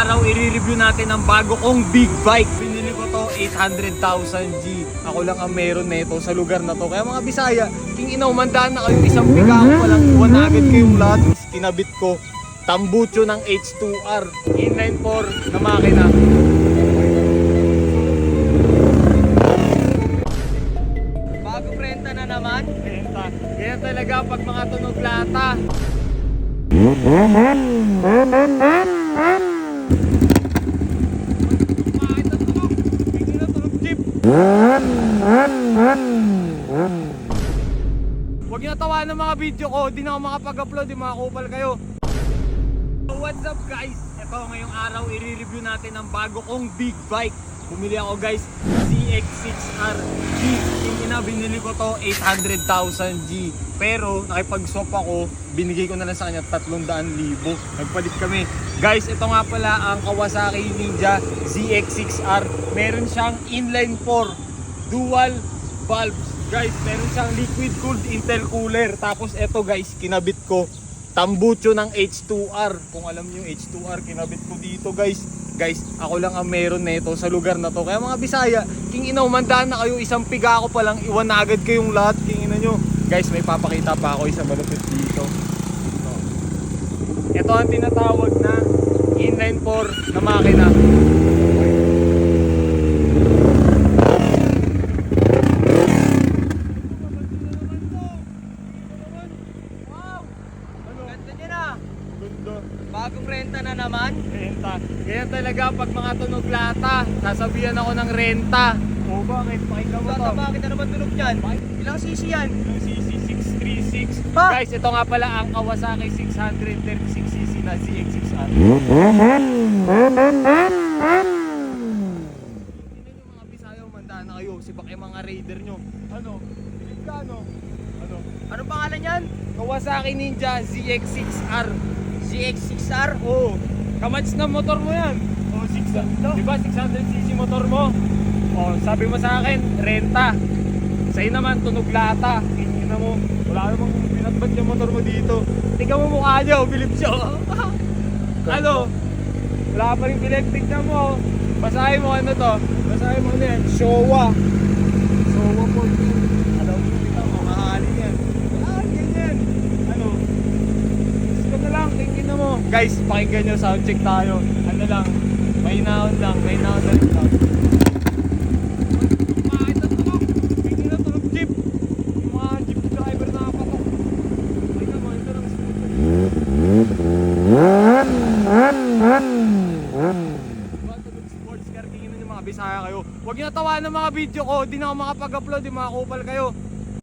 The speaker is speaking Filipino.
araw, i-review natin ang bago kong big bike. Binili ko to 800,000 G. Ako lang ang meron nito sa lugar na to. Kaya mga Bisaya, king inaw, mandaan na kayo isang biga ako palang iwan na agad kayong lahat. Kinabit ko, tambucho ng H2R. Inline 4 na makina. Bagong renta na naman. Benta. Kaya talaga pag mga tunog lata. Bakit ang tunog? Hindi na tunog jeep. Huwag niyo tawa ng mga video ko, di na ako makapag-upload, di mga kupal kayo. So what's up guys? Ito ngayong araw i-review natin ang bago kong big bike. Bumili ako guys, ZX6R G. Yung ina, binili ko to 800,000 G. Pero nakipag-swap ako, binigay ko na lang sa kanya 300,000. Nagpalit kami. Guys, ito nga pala ang Kawasaki Ninja ZX6R. Meron siyang inline 4 dual valves. Guys, meron siyang liquid cooled intercooler. Tapos ito guys, kinabit ko tambucho ng H2R. Kung alam niyo yung H2R, kinabit ko dito guys. Guys, ako lang ang meron nito sa lugar na to. Kaya mga Bisaya, king ina, umandaan na kayo. Isang piga ako pa lang, iwan na agad kayong lahat. King ina nyo. Guys, may papakita pa ako isa malupit dito. Ito. Ito ang tinatawag na inline 4 na makina. Wow! Ano? Ganda niya na. Ganda. Bagong renta na naman. Renta. Kaya talaga pag mga tunog lata, sasabihan ako ng renta. O bakit? Pakinggan mo to. Bakit na naman tunog yan? Ilang cc yan? Yung CC636. Ha? Guys, ito nga pala ang Kawasaki 636cc na ZX6R. Hindi nyo mga Bisaya, umandaan na kayo. Sibak yung mga raider nyo. Ano? Bilib ka, ano? Ano? Ano pangalan yan? Kawasaki Ninja ZX6R. ZX6R? Oo. Kamats na motor mo yan. Oh, 600. Di ba 600cc motor mo? Oh, sabi mo sa akin, renta. Sa'yo naman, tunog lata. Tingin mo, wala namang binatbat yung motor mo dito. Tingnan mo mukha niya, ubilip siya. ano? Wala pa rin bilip. Tingnan mo. Basahin mo ano to. Basahin mo ano yan. Showa. Showa po. Alam mo, tingnan mo, mahalin yan. Ah, ganyan. Ano? Gusto na lang, tingin mo. Guys, pakinggan nyo, sound check tayo. Ano lang, may naon lang, may naon lang. Hindi lang bisaya kayo. Huwag nyo natawa ng mga video ko, di na ako makapag-upload, yung mga kupal kayo.